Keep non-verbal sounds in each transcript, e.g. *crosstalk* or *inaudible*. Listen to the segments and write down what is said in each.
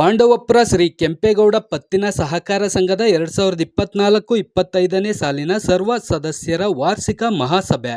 ಪಾಂಡವಪುರ ಶ್ರೀ ಕೆಂಪೇಗೌಡ ಪತ್ತಿನ ಸಹಕಾರ ಸಂಘದ ಎರಡು ಸಾವಿರದ ಇಪ್ಪತ್ನಾಲ್ಕು ಇಪ್ಪತ್ತೈದನೇ ಸಾಲಿನ ಸರ್ವ ಸದಸ್ಯರ ವಾರ್ಷಿಕ ಮಹಾಸಭೆ.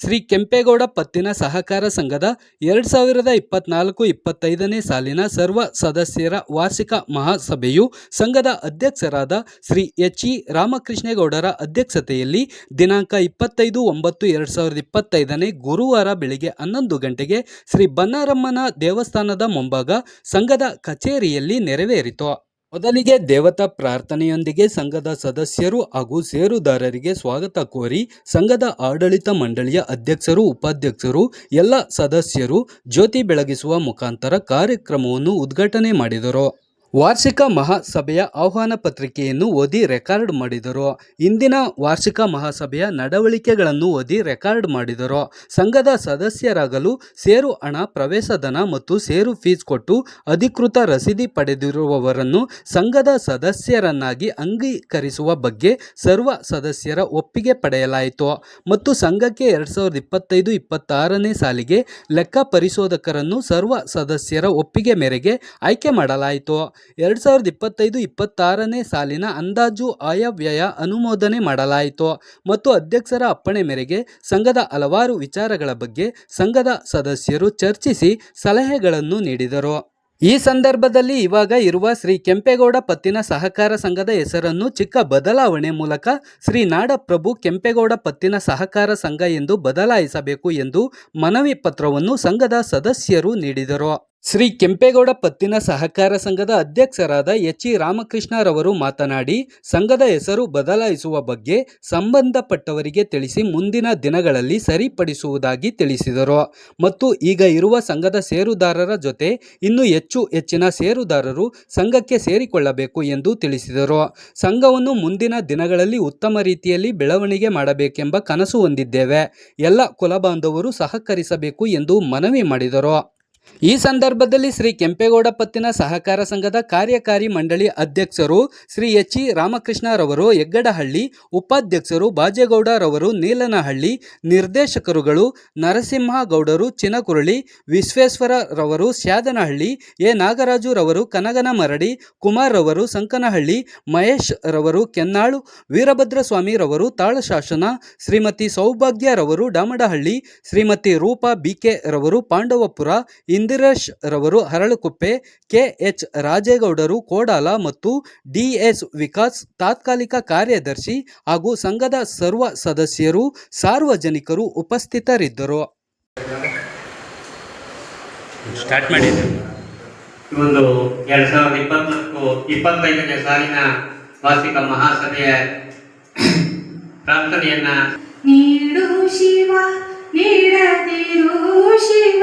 ಶ್ರೀ ಕೆಂಪೇಗೌಡ ಪತ್ತಿನ ಸಹಕಾರ ಸಂಘದ ಎರಡು ಸಾವಿರದ ಇಪ್ಪತ್ನಾಲ್ಕು ಇಪ್ಪತ್ತೈದನೇ ಸಾಲಿನ ಸರ್ವ ಸದಸ್ಯರ ವಾರ್ಷಿಕ ಮಹಾಸಭೆಯು ಸಂಘದ ಅಧ್ಯಕ್ಷರಾದ ಶ್ರೀ ಎಚ್ ಇ ರಾಮಕೃಷ್ಣೇಗೌಡರ ಅಧ್ಯಕ್ಷತೆಯಲ್ಲಿ ದಿನಾಂಕ ಇಪ್ಪತ್ತೈದು ಒಂಬತ್ತು ಎರಡು ಸಾವಿರದ ಇಪ್ಪತ್ತೈದನೇ ಗುರುವಾರ ಬೆಳಿಗ್ಗೆ ಹನ್ನೊಂದು ಗಂಟೆಗೆ ಶ್ರೀ ಬನ್ನಾರಮ್ಮನ ದೇವಸ್ಥಾನದ ಮುಂಭಾಗ ಸಂಘದ ಕಚೇರಿಯಲ್ಲಿ ನೆರವೇರಿತು. ಮೊದಲಿಗೆ ದೇವತಾ ಪ್ರಾರ್ಥನೆಯೊಂದಿಗೆ ಸಂಘದ ಸದಸ್ಯರು ಹಾಗೂ ಷೇರುದಾರರಿಗೆ ಸ್ವಾಗತ ಕೋರಿ ಸಂಘದ ಆಡಳಿತ ಮಂಡಳಿಯ ಅಧ್ಯಕ್ಷರು, ಉಪಾಧ್ಯಕ್ಷರು, ಎಲ್ಲ ಸದಸ್ಯರು ಜ್ಯೋತಿ ಬೆಳಗಿಸುವ ಮುಖಾಂತರ ಕಾರ್ಯಕ್ರಮವನ್ನು ಉದ್ಘಾಟನೆ ಮಾಡಿದರು. ವಾರ್ಷಿಕ ಮಹಾಸಭೆಯ ಆಹ್ವಾನ ಪತ್ರಿಕೆಯನ್ನು ಓದಿ ರೆಕಾರ್ಡ್ ಮಾಡಿದರು. ಇಂದಿನ ವಾರ್ಷಿಕ ಮಹಾಸಭೆಯ ನಡವಳಿಕೆಗಳನ್ನು ಓದಿ ರೆಕಾರ್ಡ್ ಮಾಡಿದರು. ಸಂಘದ ಸದಸ್ಯರಾಗಲು ಸೇರು ಹಣ ಪ್ರವೇಶಧನ ಮತ್ತು ಸೇರು ಫೀಸ್ ಕೊಟ್ಟು ಅಧಿಕೃತ ರಸೀದಿ ಪಡೆದಿರುವವರನ್ನು ಸಂಘದ ಸದಸ್ಯರನ್ನಾಗಿ ಅಂಗೀಕರಿಸುವ ಬಗ್ಗೆ ಸರ್ವ ಸದಸ್ಯರ ಒಪ್ಪಿಗೆ ಪಡೆಯಲಾಯಿತು. ಮತ್ತು ಸಂಘಕ್ಕೆ ಎರಡು ಸಾವಿರದ ಇಪ್ಪತ್ತೈದು ಇಪ್ಪತ್ತಾರನೇ ಸಾಲಿಗೆ ಲೆಕ್ಕ ಪರಿಶೋಧಕರನ್ನು ಸರ್ವ ಸದಸ್ಯರ ಒಪ್ಪಿಗೆ ಮೇರೆಗೆ ಆಯ್ಕೆ ಮಾಡಲಾಯಿತು. ಎರಡು ಸಾವಿರದ ಇಪ್ಪತ್ತೈದು ಇಪ್ಪತ್ತಾರನೇ ಸಾಲಿನ ಅಂದಾಜು ಆಯವ್ಯಯ ಅನುಮೋದನೆ ಮಾಡಲಾಯಿತು ಮತ್ತು ಅಧ್ಯಕ್ಷರ ಅಪ್ಪಣೆ ಮೇರೆಗೆ ಸಂಘದ ಹಲವಾರು ವಿಚಾರಗಳ ಬಗ್ಗೆ ಸಂಘದ ಸದಸ್ಯರು ಚರ್ಚಿಸಿ ಸಲಹೆಗಳನ್ನು ನೀಡಿದರು. ಈ ಸಂದರ್ಭದಲ್ಲಿ ಇವಾಗ ಇರುವ ಶ್ರೀ ಕೆಂಪೇಗೌಡ ಪತ್ತಿನ ಸಹಕಾರ ಸಂಘದ ಹೆಸರನ್ನು ಚಿಕ್ಕ ಬದಲಾವಣೆ ಮೂಲಕ ಶ್ರೀ ನಾಡಪ್ರಭು ಕೆಂಪೇಗೌಡ ಪತ್ತಿನ ಸಹಕಾರ ಸಂಘ ಎಂದು ಬದಲಾಯಿಸಬೇಕು ಎಂದು ಮನವಿ ಪತ್ರವನ್ನು ಸಂಘದ ಸದಸ್ಯರು ನೀಡಿದರು. ಶ್ರೀ ಕೆಂಪೇಗೌಡ ಪತ್ತಿನ ಸಹಕಾರ ಸಂಘದ ಅಧ್ಯಕ್ಷರಾದ ಎಚ್ ಇ ರಾಮಕೃಷ್ಣರವರು ಮಾತನಾಡಿ, ಸಂಘದ ಹೆಸರು ಬದಲಾಯಿಸುವ ಬಗ್ಗೆ ಸಂಬಂಧಪಟ್ಟವರಿಗೆ ತಿಳಿಸಿ ಮುಂದಿನ ದಿನಗಳಲ್ಲಿ ಸರಿಪಡಿಸುವುದಾಗಿ ತಿಳಿಸಿದರು. ಮತ್ತು ಈಗ ಇರುವ ಸಂಘದ ಸೇರುದಾರರ ಜೊತೆ ಇನ್ನೂ ಹೆಚ್ಚು ಹೆಚ್ಚಿನ ಸೇರುದಾರರು ಸಂಘಕ್ಕೆ ಸೇರಿಕೊಳ್ಳಬೇಕು ಎಂದು ತಿಳಿಸಿದರು. ಸಂಘವನ್ನು ಮುಂದಿನ ದಿನಗಳಲ್ಲಿ ಉತ್ತಮ ರೀತಿಯಲ್ಲಿ ಬೆಳವಣಿಗೆ ಮಾಡಬೇಕೆಂಬ ಕನಸು ಹೊಂದಿದ್ದೇವೆ. ಎಲ್ಲ ಕುಲಬಾಂಧವರು ಸಹಕರಿಸಬೇಕು ಎಂದು ಮನವಿ ಮಾಡಿದರು. ಈ ಸಂದರ್ಭದಲ್ಲಿ ಶ್ರೀ ಕೆಂಪೇಗೌಡ ಪತ್ತಿನ ಸಹಕಾರ ಸಂಘದ ಕಾರ್ಯಕಾರಿ ಮಂಡಳಿ ಅಧ್ಯಕ್ಷರು ಶ್ರೀ ಎಚ್ ಇ ರಾಮಕೃಷ್ಣರವರು ಹೆಗ್ಗಡಹಳ್ಳಿ, ಉಪಾಧ್ಯಕ್ಷರು ಬಾಜೇಗೌಡರವರು ನೀಲನಹಳ್ಳಿ, ನಿರ್ದೇಶಕರುಗಳು ನರಸಿಂಹಗೌಡರು ಚಿನಕುರಳಿ, ವಿಶ್ವೇಶ್ವರರವರು ಸ್ಯಾದನಹಳ್ಳಿ, ಎ ನಾಗರಾಜುರವರು ಕನಗನ ಮರಡಿ ಕುಮಾರ್ರವರು ಸಂಕನಹಳ್ಳಿ ಮಹೇಶ್ ರವರು ಕೆನ್ನಾಳು, ವೀರಭದ್ರಸ್ವಾಮಿರವರು ತಾಳಶಾಸನ, ಶ್ರೀಮತಿ ಸೌಭಾಗ್ಯರವರು ಡಾಮಡಹಳ್ಳಿ, ಶ್ರೀಮತಿ ರೂಪಾ ಬಿಕೆ ರವರು ಪಾಂಡವಪುರ ಇಂದಿರೇಶ್ ರವರು ಹರಳುಕುಪ್ಪೆ ಕೆಎಚ್ ರಾಜೇಗೌಡರು ಕೋಡಾಲ ಮತ್ತು ಡಿಎಸ್ ವಿಕಾಸ್ ತಾತ್ಕಾಲಿಕ ಕಾರ್ಯದರ್ಶಿ ಹಾಗೂ ಸಂಘದ ಸರ್ವ ಸದಸ್ಯರು ಸಾರ್ವಜನಿಕರು ಉಪಸ್ಥಿತರಿದ್ದರು. ಸ್ಟಾರ್ಟ್ ಮಾಡಿ ಈ ಒಂದು ಎರಡ್ ಸಾವಿರದ ಇಪ್ಪತ್ನಾಲ್ಕು ಇಪ್ಪತ್ತೈದನೇ ಸಾಲಿನ ವಾರ್ಷಿಕ ಮಹಾಸಭೆಯ ಪ್ರಾರ್ಥನೆಯನ್ನ ನೀಡು ಶಿವ ನೀಡದಿರು ಶಿವ.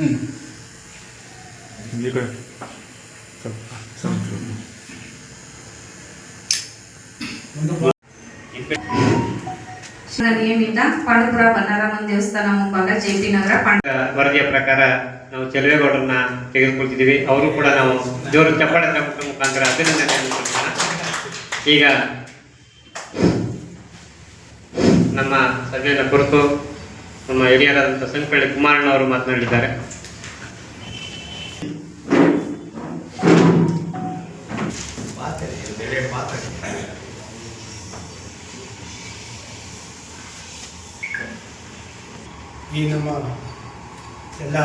ಈ ಕಡೆ. ನಿಯಮಿತ ಪಾಂಡುಪುರ ದೇವಸ್ಥಾನ ಮುಂಭಾಗ ಜೆ ಪಿ ನಗರ ಪಾಂಡು ವರದಿಯ ಪ್ರಕಾರ ನಾವು ಚೆಲುವೇಗೌಡರನ್ನ ತೆಗೆದುಕೊಳ್ತಿದ್ದೀವಿ. ಅವರು ಕೂಡ ನಾವು ಜೋರು ಚಪ್ಪಾಳೆ ತಪ್ಪುವ ಮುಖಾಂತರ ಅಭಿನಂದನೆಯನ್ನು ಕೊಡ್ತೀರ? ಈಗ ನಮ್ಮ ಸಭೆಯನ್ನು ಕುರಿತು ನಮ್ಮ ಹಿರಿಯರಾದಂಥ ಸಂಕಳ್ಳಿ ಕುಮಾರಣ್ಣ ಅವರು ಮಾತನಾಡಿದ್ದಾರೆ. ಈ ನಮ್ಮ ಎಲ್ಲ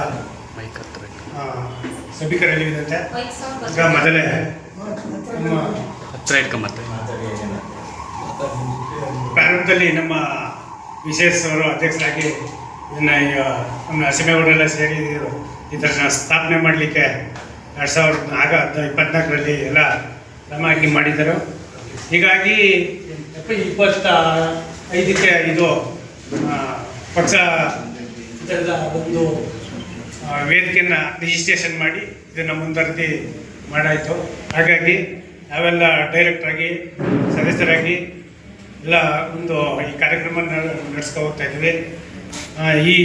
ಆ, ಸಭಿಕರಲ್ಲಿ ಈಗ ಮೊದಲೇ ನಮ್ಮ ಹತ್ರ ಇಟ್ಕೊಂಬತ್ತೆ ಪ್ರಾರಂಭದಲ್ಲಿ ನಮ್ಮ ವಿಶೇಷ ಅವರು ಅಧ್ಯಕ್ಷರಾಗಿ ಇದನ್ನು ನಮ್ಮ ನರಸಿಂಹೇಗೌಡರೆಲ್ಲ ಸೇರಿ ಈ ಥರ ಸ್ಥಾಪನೆ ಮಾಡಲಿಕ್ಕೆ ಎರಡು ಸಾವಿರದ ಆಗ ಇಪ್ಪತ್ನಾಲ್ಕರಲ್ಲಿ ಎಲ್ಲ ಹಾಕಿ ಮಾಡಿದ್ದರು. ಹೀಗಾಗಿ ಇಪ್ಪತ್ತ ಐದಕ್ಕೆ ಇದು ಪಕ್ಷ ಇದೆಲ್ಲ ಒಂದು ವೇದಿಕೆಯನ್ನು ರಿಜಿಸ್ಟ್ರೇಷನ್ ಮಾಡಿ ಇದನ್ನು ಮುಂದುವರೆದಿ ಮಾಡಾಯಿತು. ಹಾಗಾಗಿ ನಾವೆಲ್ಲ ಡೈರೆಕ್ಟ್ರಾಗಿ ಸದಸ್ಯರಾಗಿ ಎಲ್ಲ ಒಂದು ಈ ಕಾರ್ಯಕ್ರಮ ನಡೆಸ್ಕೊ ಹೋಗ್ತಾ ಇದ್ವಿ ಈ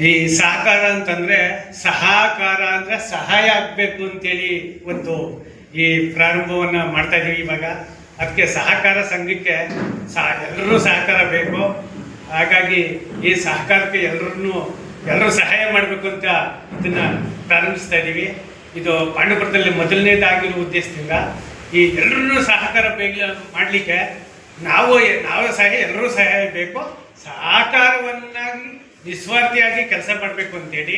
ಈ ಸಹಕಾರ ಅಂತಂದ್ರೆ ಸಹಕಾರ ಅಂದ್ರೆ ಸಹಾಯ ಆಗಬೇಕು ಅಂತೇಳಿ ಒಂದು ಈ ಪ್ರಾರಂಭವನ್ನ ಮಾಡ್ತಾ ಇದ್ದೀವಿ ಇವಾಗ. ಅದಕ್ಕೆ ಸಹಕಾರ ಸಂಘಕ್ಕೆ ಸಹ ಎಲ್ಲರೂ ಸಹಕಾರ ಬೇಕು. ಹಾಗಾಗಿ ಈ ಸಹಕಾರಕ್ಕೆ ಎಲ್ಲರನ್ನು ಎಲ್ಲರೂ ಸಹಾಯ ಮಾಡಬೇಕು ಅಂತ ಇದನ್ನ ಪ್ರಾರಂಭಿಸ್ತಾ ಇದ್ದೀವಿ ಇದು ಪಾಂಡವಪುರದಲ್ಲಿ ಮೊದಲನೇದಾಗಿರೋ ಉದ್ದೇಶದಿಂದ ಈ ಎಲ್ಲರನ್ನೂ ಸಹಕಾರ ಬೇಗ ಮಾಡಲಿಕ್ಕೆ ನಾವು ನಾವು ಸಹ ಎಲ್ಲರೂ ಸಹಾಯ ಬೇಕು ಸಹಕಾರವನ್ನಾಗಿ ನಿಸ್ವಾರ್ಥಿಯಾಗಿ ಕೆಲಸ ಮಾಡಬೇಕು ಅಂತೇಳಿ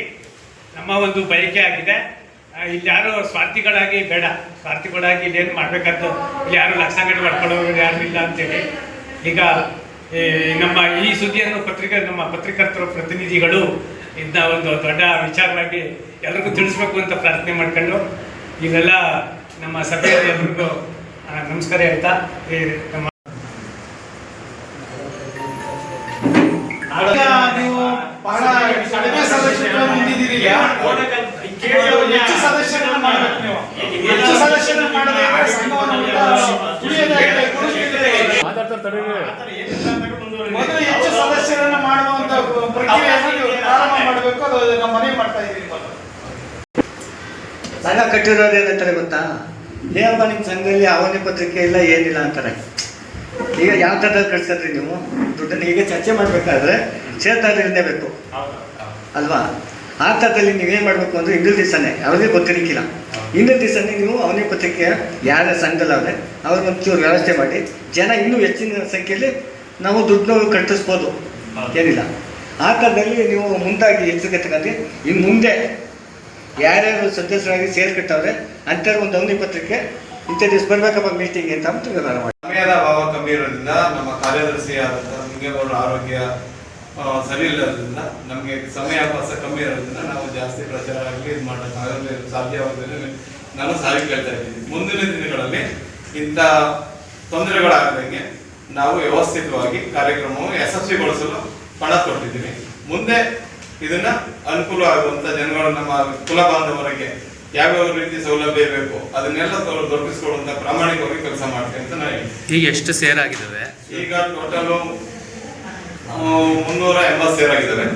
ನಮ್ಮ ಒಂದು ಬಯಕೆ ಆಗಿದೆ. ಇಲ್ಲಿ ಯಾರು ಸ್ವಾರ್ಥಿಗಳಾಗಿ ಬೇಡ, ಸ್ವಾರ್ಥಿಗಳಾಗಿ ಇಲ್ಲೇನು ಮಾಡಬೇಕಂತ ಇಲ್ಲಿ ಯಾರು ಲಕ್ಷಾಂಗಡಿ ಮಾಡ್ಕೊಳ್ಳೋರು ಯಾರು ಇಲ್ಲ ಅಂತೇಳಿ. ಈಗ ಈ ನಮ್ಮ ಈ ಸುದ್ದಿಯನ್ನು ಪತ್ರಿಕೆ, ನಮ್ಮ ಪತ್ರಿಕರ್ತರ ಪ್ರತಿನಿಧಿಗಳು ಇದನ್ನ ಒಂದು ದೊಡ್ಡ ವಿಚಾರವಾಗಿ ಎಲ್ರಿಗೂ ತಿಳಿಸ್ಬೇಕು ಅಂತ ಪ್ರಾರ್ಥನೆ ಮಾಡ್ಕೊಂಡು ಇವೆಲ್ಲ ನಮ್ಮ ಸಭೆಯಲ್ಲಿ ಎಲ್ರಿಗೂ ನಮಸ್ಕಾರ ಹೇಳ್ತಾ ಈ ನಮ್ಮ ನೀವು ಬಹಳ ಕಡಿಮೆ ಸದಸ್ಯರನ್ನ ಹೊಂದಿದ್ದೀರಿ ಹೆಚ್ಚು ಸದಸ್ಯರನ್ನ ಮಾಡ್ಬೇಕು ನೀವು. ಹೆಚ್ಚು ಸದಸ್ಯರನ್ನ ಮಾಡದೆ. ಮೊದಲು ಹೆಚ್ಚು ಸದಸ್ಯರನ್ನ ಮಾಡುವಂತ ಪ್ರಕ್ರಿಯೆಯನ್ನು ನೀವು ಪ್ರಾರಂಭ ಮಾಡಬೇಕು. ಅದು ನಮ್ಮ ಮನೆ ಮಾಡ್ತಾ ಸಂಘ ಕಟ್ಟಿರೋದು ಏನಂತಾರೆ ಗೊತ್ತಾ? ಏನಪ್ಪ ನಿಮ್ಮ ಸಂಘದಲ್ಲಿ ಅವನಿ ಪತ್ರಿಕೆ ಇಲ್ಲ ಏನಿಲ್ಲ ಅಂತಾರೆ. ಈಗ ಯಾವ ಥರದಲ್ಲಿ ಕಳ್ಸ್ಕೊಂಡ್ರಿ ನೀವು? ದುಡ್ಡನ್ನು ಈಗ ಚರ್ಚೆ ಮಾಡಬೇಕಾದ್ರೆ ಸೇರ್ತಾರೆ ಬೇಕು. ಅಲ್ವಾ? ಆ ಥರದಲ್ಲಿ ನೀವೇನು ಮಾಡಬೇಕು ಅಂದರೆ ಹಿಂದಿನ ದಿವಸನೇ. ಅವ್ರಿಗೆ ಗೊತ್ತಿರಲಿಕ್ಕಿಲ್ಲ ಹಿಂದಿನ ದಿವಸನೇ ನೀವು ಅವನಿ ಪತ್ರಿಕೆ ಯಾರ ಸಂಘದಲ್ಲವ್ರೆ ಅವ್ರಿಗೆ ಒಂಚೂರು ವ್ಯವಸ್ಥೆ ಮಾಡಿ. ಜನ ಇನ್ನೂ ಹೆಚ್ಚಿನ ಸಂಖ್ಯೆಯಲ್ಲಿ ನಾವು ದುಡ್ಡು ಕಟ್ಟಿಸ್ಬೋದು. ಏನಿಲ್ಲ ಆ ಥರದಲ್ಲಿ ನೀವು ಮುಂದಾಗಿ ಎಚ್ಚರಿಕೆ ಇನ್ನು ಮುಂದೆ ಯಾರ್ಯಾರು ಸದಸ್ಯರಾಗಿ ಸೇರ್ಕಟ್ಟವ್ರೆ ಅಂಥವ್ರು ಒಂದು ಅವನಿ ಪತ್ರಿಕೆ ಇಂಥ ದಿವಸ ಬರ್ಬೇಕಪ್ಪ ಮೀಟಿಂಗ್ ಅಂತ ಅಂದ್ಬಿಟ್ಟು ನಾನು ಮಾಡಿ ಸಮಯದ ಅಭಾವ ಕಮ್ಮಿ ಇರೋದ್ರಿಂದ ನಮ್ಮ ಕಾರ್ಯದರ್ಶಿ ಆದಂತಹ ಲಿಂಗೇಗೌಡರ ಆರೋಗ್ಯ ಸರಿ ಇಲ್ಲದ್ರಿಂದ ನಮಗೆ ಸಮಯಾಭಾಸ ಕಮ್ಮಿ ಇರೋದ್ರಿಂದ ನಾವು ಜಾಸ್ತಿ ಪ್ರಚಾರ ಆಗಲಿ ಇದು ಮಾಡೋಕ್ಕಾಗಲಿ ಸಾಧ್ಯವಾಗದೇ ನಾನು ಸಾರಿ ಕೇಳ್ತಾ ಇದ್ದೀನಿ. ಮುಂದಿನ ದಿನಗಳಲ್ಲಿ ಇಂಥ ತೊಂದರೆಗಳಾಗದಂಗೆ ನಾವು ವ್ಯವಸ್ಥಿತವಾಗಿ ಕಾರ್ಯಕ್ರಮವನ್ನು ಯಶಸ್ವಿಗೊಳಿಸಲು ಪಣ ತೊಟ್ಟಿದ್ದೀವಿ ಮುಂದೆ ಇದನ್ನ ಅನುಕೂಲ ಆಗುವಂತ ಜನಗಳು ನಮ್ಮ ಕುಲ ಬಾಂಧವರಿಗೆ ಯಾವ್ಯಾವ ರೀತಿ ಸೌಲಭ್ಯ ಬೇಕು ಅದನ್ನೆಲ್ಲ ದೊ- ಪ್ರಾಮಾಣಿಕವಾಗಿ ಕೆಲಸ ಮಾಡ್ತೀನಿ ಅಂತ ನಾನು ಈಗ ಎಷ್ಟು ಸೇರ್ ಆಗಿದ್ದಾವೆ ಈಗ ಟೋಟಲು ಮುನ್ನೂರ ಎಂಬತ್ತು ಸೇರ್ ಆಗಿದ್ದಾರೆ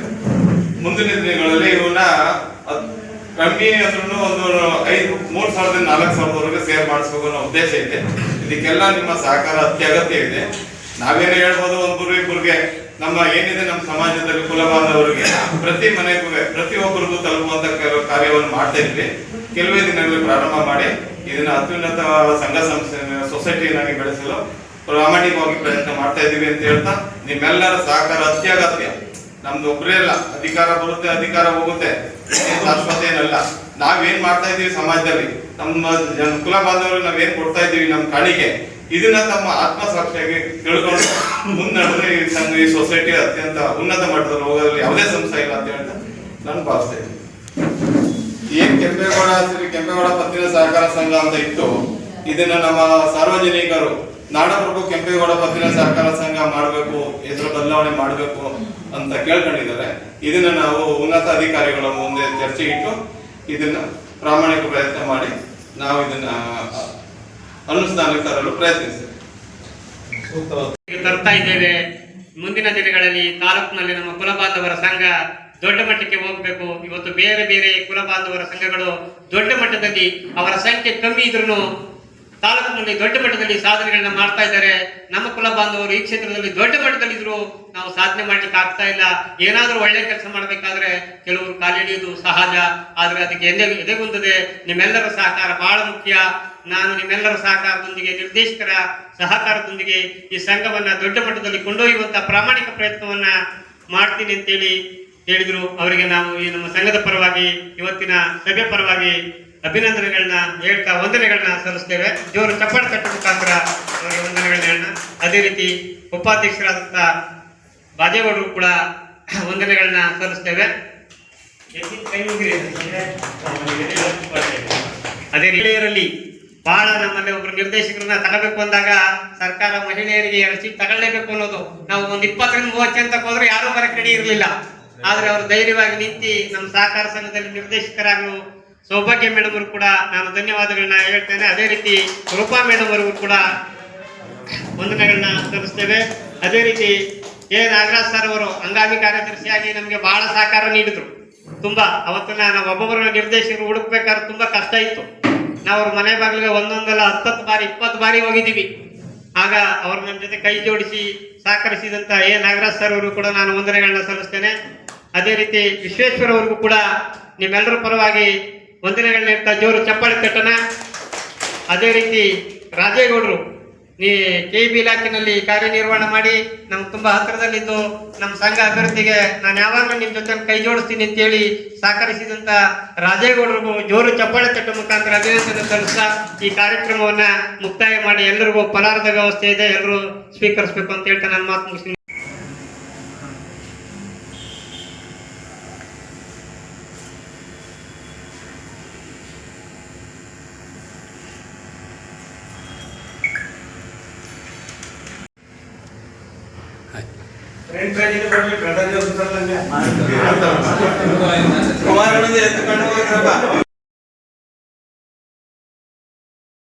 ಮುಂದಿನ ದಿನಗಳಲ್ಲಿ ಇವನ್ನ ಕಮ್ಮಿ ಅಂದ್ರೂ ಒಂದು ಐದು ಮೂರ್ ಸಾವಿರದಿಂದ ನಾಲ್ಕು ಸಾವಿರದವರೆಗೆ ಸೇರ್ ಮಾಡಿಸ್ಬೇಕು ಅನ್ನೋ ಉದ್ದೇಶ ಇದೆ. ಇದಕ್ಕೆಲ್ಲ ನಿಮ್ಮ ಸಹಕಾರ ಅತ್ಯಗತ್ಯ ಇದೆ. ನಾವೇನು ಹೇಳ್ಬೋದು ಒಬ್ಬರು ಇಬ್ಬರಿಗೆ ನಮ್ಮ ಏನಿದೆ ನಮ್ಮ ಸಮಾಜದಲ್ಲಿ ಕುಲ ಬಾಂಧವರಿಗೆ ಪ್ರತಿ ಮನೆಗೂ ಪ್ರತಿಯೊಬ್ಬರಿಗೂ ತಲುಪುವಂತ ಕಾರ್ಯವನ್ನು ಮಾಡ್ತಾ ಇದ್ವಿ. ಕೆಲವೇ ದಿನಗಳಲ್ಲಿ ಪ್ರಾರಂಭ ಮಾಡಿ ಇದನ್ನ ಅತ್ಯುನ್ನತ ಸಂಘ ಸಂಸ್ಥೆ, ಸೊಸೈಟಿಯನ್ನಾಗಿ ಬೆಳೆಸಲು ಪ್ರಾಮಾಣಿಕವಾಗಿ ಪ್ರಯತ್ನ ಮಾಡ್ತಾ ಇದ್ದೀವಿ ಅಂತ ಹೇಳ್ತಾ ನಿಮ್ಮೆಲ್ಲರ ಸಹಕಾರ ಅತ್ಯಗತ್ಯ. ನಮ್ದು ಒಬ್ಬರೇ ಅಲ್ಲ, ಅಧಿಕಾರ ಬರುತ್ತೆ, ಅಧಿಕಾರ ಹೋಗುತ್ತೆ. ಶಾಶ್ವತ ಏನಲ್ಲ. ನಾವೇನ್ ಮಾಡ್ತಾ ಇದೀವಿ ಸಮಾಜದಲ್ಲಿ? ನಮ್ಮ ಕುಲ ಬಾಂಧವರು ನಾವೇನ್ ಕೊಡ್ತಾ ಇದೀವಿ ನಮ್ಮ ಕಾಣಿಕೆ? ಇದನ್ನ ತಮ್ಮ ಆತ್ಮಸಾಕ್ಷಿಯಾಗಿ ತಿಳ್ಕೊಂಡು ಮುನ್ನಡೆದ್ರೆ ಈ ಸೊಸೈಟಿ ಅತ್ಯಂತ ಉನ್ನತ ಮಟ್ಟದಲ್ಲಿ ಹೋಗೋದ್ರಲ್ಲಿ ಯಾವುದೇ ಸಂಸ್ಥೆ ಇಲ್ಲ ಅಂತ ಹೇಳ್ತಾ ನಾನು ಭಾವಿಸ್ತಾ ಇದ್ದೀನಿ. ಏನ್ ಕೆಂಪೇಗೌಡ ಶ್ರೀ ಕೆಂಪೇಗೌಡ ಪತ್ತಿನ ಸಹಕಾರ ಸಂಘ ಅಂತ ಇತ್ತು. ಇದನ್ನ ನಮ್ಮ ಸಾರ್ವಜನಿಕರು, ನಾಡಪ್ರಭು ಕೆಂಪೇಗೌಡ ಪತ್ತಿನ ಸಹಕಾರ ಸಂಘ ಮಾಡಬೇಕು ಹೆಸರು ಬದಲಾವಣೆ ಮಾಡಬೇಕು ಅಂತ ಕೇಳ್ಕೊಂಡಿದ್ದಾರೆ. ಇದನ್ನ ನಾವು ಉನ್ನತ ಅಧಿಕಾರಿಗಳ ಮುಂದೆ ಚರ್ಚೆ ಇಟ್ಟು ಇದನ್ನ ಪ್ರಾಮಾಣಿಕ ಪ್ರಯತ್ನ ಮಾಡಿ ನಾವು ಇದನ್ನ ಅನುಷ್ಠಾನಕ್ಕೆ ತರಲು ಪ್ರಯತ್ನಿಸ್ತೇವೆ. ಮುಂದಿನ ದಿನಗಳಲ್ಲಿ ತಾಲೂಕಿನಲ್ಲಿ ನಮ್ಮ ಕುಲಪಾತವರ ಸಂಘ ದೊಡ್ಡ ಮಟ್ಟಕ್ಕೆ ಹೋಗಬೇಕು. ಇವತ್ತು ಬೇರೆ ಬೇರೆ ಕುಲಬಾಂಧವರ ಸಂಘಗಳು ದೊಡ್ಡ ಮಟ್ಟದಲ್ಲಿ ಅವರ ಸಂಖ್ಯೆ ಕಮ್ಮಿ ಇದ್ರೂ ತಾಲೂಕಿನಲ್ಲಿ ದೊಡ್ಡ ಮಟ್ಟದಲ್ಲಿ ಸಾಧನೆಗಳನ್ನ ಮಾಡ್ತಾ ಇದ್ದಾರೆ. ನಮ್ಮ ಕುಲ ಬಾಂಧವರು ಈ ಕ್ಷೇತ್ರದಲ್ಲಿ ದೊಡ್ಡ ಮಟ್ಟದಲ್ಲಿ ಇದ್ರು ನಾವು ಸಾಧನೆ ಮಾಡ್ಲಿಕ್ಕೆ ಆಗ್ತಾ ಇಲ್ಲ. ಏನಾದ್ರೂ ಒಳ್ಳೆ ಕೆಲಸ ಮಾಡಬೇಕಾದ್ರೆ ಕೆಲವರು ಕಾಲಿಡಿಯುವುದು ಸಹಜ. ಆದ್ರೆ ಅದಕ್ಕೆ ಎದೆ ಎದೆಗುಂದದೆ ನಿಮ್ಮೆಲ್ಲರ ಸಹಕಾರ ಬಹಳ ಮುಖ್ಯ. ನಾನು ನಿಮ್ಮೆಲ್ಲರ ಸಹಕಾರದೊಂದಿಗೆ, ನಿರ್ದೇಶಕರ ಸಹಕಾರದೊಂದಿಗೆ ಈ ಸಂಘವನ್ನ ದೊಡ್ಡ ಮಟ್ಟದಲ್ಲಿ ಕೊಂಡೊಯ್ಯುವಂತ ಪ್ರಾಮಾಣಿಕ ಪ್ರಯತ್ನವನ್ನ ಮಾಡ್ತೀನಿ ಅಂತೇಳಿ ಹೇಳಿದ್ರು. ಅವರಿಗೆ ನಾವು ಈ ನಮ್ಮ ಸಂಘದ ಪರವಾಗಿ ಇವತ್ತಿನ ಸಭೆ ಪರವಾಗಿ ಅಭಿನಂದನೆಗಳನ್ನ ಹೇಳ್ತಾ ವಂದನೆಗಳನ್ನ ಸಲ್ಲಿಸ್ತೇವೆ. ಜೋರು ಚಪ್ಪಾಳೆ ತಟ್ಟ ಮುಖಾಂತರ ಅವರಿಗೆ ವಂದನೆಗಳನ್ನ ಹೇಳೋಣ. ಅದೇ ರೀತಿ ಉಪಾಧ್ಯಕ್ಷರಾದಂಥ ಬಾಜೇಗೌಡರು ಕೂಡ *clears throat* ವಂದನೆಗಳನ್ನ ಸಲ್ಲಿಸ್ತೇವೆ. ಅದೇ ಮಹಿಳೆಯರಲ್ಲಿ ಬಹಳ ನಮ್ಮಲ್ಲಿ ಒಬ್ರು ನಿರ್ದೇಶಕರನ್ನ ತಗಬೇಕು ಅಂದಾಗ ಸರ್ಕಾರ ಮಹಿಳೆಯರಿಗೆ ಎರಡು ಸೀಟ್ ತಗೊಳ್ಳೇಬೇಕು ಅನ್ನೋದು ನಾವು ಒಂದು ಇಪ್ಪತ್ತರಿಂದ ಮೂವತ್ತು ಅಂತ ಹೋದ್ರೆ ಯಾರೂ ಬರಕ್ಕೆ ರೆಡಿ ಇರಲಿಲ್ಲ. ಆದ್ರೆ ಅವರು ಧೈರ್ಯವಾಗಿ ನಿಂತಿ ನಮ್ಮ ಸಹಕಾರ ಸಂಘದಲ್ಲಿ ನಿರ್ದೇಶಕರಾಗಲು ಸೌಭಾಗ್ಯ ಮೇಡಮ್ ಅವರು ಕೂಡ ನಾನು ಧನ್ಯವಾದಗಳನ್ನ ಹೇಳ್ತೇನೆ. ಅದೇ ರೀತಿ ರೂಪಾ ಮೇಡಮ್ ಅವರು ಕೂಡ ವಂದನೆಗಳನ್ನ ಸಲ್ಲಿಸ್ತೇವೆ. ಅದೇ ರೀತಿ ಎ ನಾಗರಾಜ್ ಸರ್ ಅವರು ಅಂಗಾಮಿ ಕಾರ್ಯದರ್ಶಿಯಾಗಿ ನಮಗೆ ಬಹಳ ಸಹಕಾರ ನೀಡಿದ್ರು. ತುಂಬಾ ಅವತ್ತನ್ನ ನಾವು ಒಬ್ಬೊಬ್ಬರ ನಿರ್ದೇಶಕರು ಹುಡುಕ್ಬೇಕಾದ್ರೆ ತುಂಬಾ ಕಷ್ಟ ಇತ್ತು. ನಾವು ಅವ್ರ ಮನೆ ಬಾಗಿಲಿಗೆ ಒಂದೊಂದಲ್ಲ ಹತ್ತತ್ತು ಬಾರಿ, ಇಪ್ಪತ್ತು ಬಾರಿ ಹೋಗಿದ್ದೀವಿ. ಆಗ ಅವರು ನಮ್ಮ ಜೊತೆ ಕೈ ಜೋಡಿಸಿ ಸಹಕರಿಸಿದಂತ ಎ ನಾಗರಾಜ್ ಸರ್ ಅವರು ಕೂಡ ನಾನು ವಂದನೆಗಳನ್ನ ಸಲ್ಲಿಸ್ತೇನೆ. ಅದೇ ರೀತಿ ವಿಶ್ವೇಶ್ವರ ಅವ್ರಿಗೂ ಕೂಡ ನಿಮ್ಮೆಲ್ಲರ ಪರವಾಗಿ ವಂದನೆಗಳನ್ನ ಇರ್ತಾ ಜೋರು ಚಪ್ಪಾಳೆ ತಟ್ಟಣ. ಅದೇ ರೀತಿ ರಾಜೇಗೌಡರು ನೀ ಕೆ ಬಿ ಇಲಾಖೆನಲ್ಲಿ ಕಾರ್ಯನಿರ್ವಹಣೆ ಮಾಡಿ ನಮ್ಗೆ ತುಂಬ ಹತ್ತಿರದಲ್ಲಿದ್ದು ನಮ್ಮ ಸಂಘ ಅಭಿವೃದ್ಧಿಗೆ ನಾನು ಯಾವಾಗಲೂ ನಿಮ್ಮ ಜೊತೆ ಕೈ ಜೋಡಿಸ್ತೀನಿ ಅಂತೇಳಿ ಸಹಕರಿಸಿದಂಥ ರಾಜೇಗೌಡರಿಗೂ ಜೋರು ಚಪ್ಪಾಳೆ ತಟ್ಟು ಮುಖಾಂತರ ಅಭಿನಂದನೆ ಸಲ್ಲಿಸ್ತಾ ಈ ಕಾರ್ಯಕ್ರಮವನ್ನು ಮುಕ್ತಾಯ ಮಾಡಿ ಎಲ್ಲರಿಗೂ ಫಲಾರದ ವ್ಯವಸ್ಥೆ ಇದೆ, ಎಲ್ಲರೂ ಸ್ವೀಕರಿಸಬೇಕು ಅಂತ ಹೇಳ್ತಾ ನಾನು ಮಾತು ಮುಗಿಸ್ತೀನಿ. ಟ್ರೈನಿನ ಬರಲಿ ಪ್ರಧಾನಿ ಅವ್ರು ಬರಲ್ಲ ಕುಮಾರ್ ಎತ್ತು ಕಂಡು ಹೋಗ್ರಪ್ಪ